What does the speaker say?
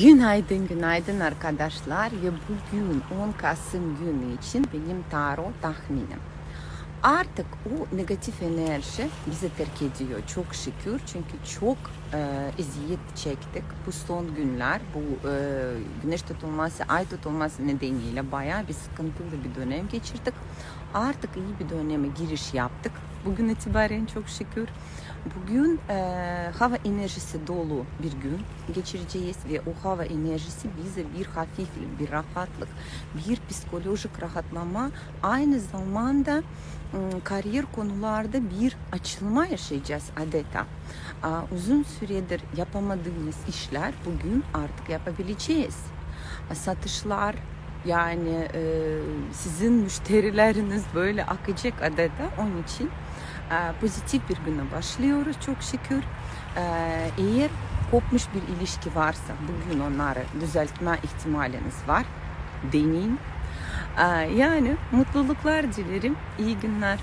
Günaydın, günaydın arkadaşlar. Ve bugün 10 Kasım günü için benim tarot tahminim. Artık o negatif enerji bizi terk ediyor çok şükür. Çünkü çok e, eziyet çektik bu son günler. Bu e, güneş tutulması, ay tutulması nedeniyle bayağı bir sıkıntılı bir dönem geçirdik. Artık iyi bir döneme giriş yaptık. Bugün itibaren çok şükür. Bugün e, hava enerjisi dolu bir gün geçireceğiz ve o hava enerjisi bize bir hafiflik, bir rahatlık, bir psikolojik rahatlama aynı zamanda m, kariyer konularda bir açılma yaşayacağız adeta. Uzun süredir yapamadığımız işler bugün artık yapabileceğiz. Satışlar yani e, sizin müşterileriniz böyle akacak adeta onun için pozitif bir güne başlıyoruz çok şükür. E, eğer kopmuş bir ilişki varsa bugün onları düzeltme ihtimaliniz var. Deneyin. E, yani mutluluklar dilerim. İyi günler.